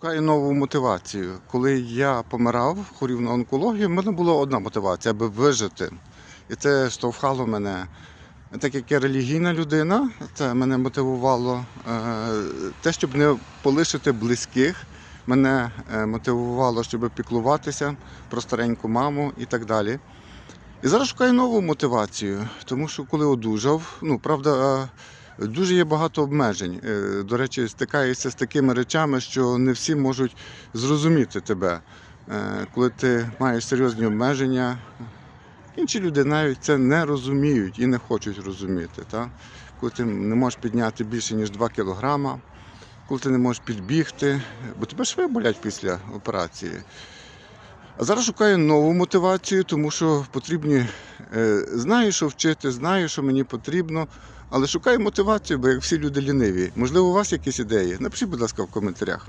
Шукаю нову мотивацію. Коли я помирав, хворів на онкологію, в мене була одна мотивація, аби вижити. І це штовхало мене. Так як я релігійна людина, це мене мотивувало е, те, щоб не полишити близьких. Мене е, мотивувало, щоб піклуватися про стареньку маму і так далі. І зараз шукаю нову мотивацію, тому що коли одужав, ну правда, дуже є багато обмежень. Е, До речі, стикаєшся з такими речами, що не всі можуть зрозуміти тебе. Е, Коли ти маєш серйозні обмеження, інші люди навіть це не розуміють і не хочуть розуміти. Так? Коли ти не можеш підняти більше, ніж 2 кілограма, коли ти не можеш підбігти, бо тебе шви болять після операції. Зараз шукаю нову мотивацію, тому що потрібні. е, Знаю, що вчити, знаю, що мені потрібно, але шукаю мотивацію, бо як всі люди ліниві. Можливо, у вас якісь ідеї? Напишіть, будь ласка, в коментарях.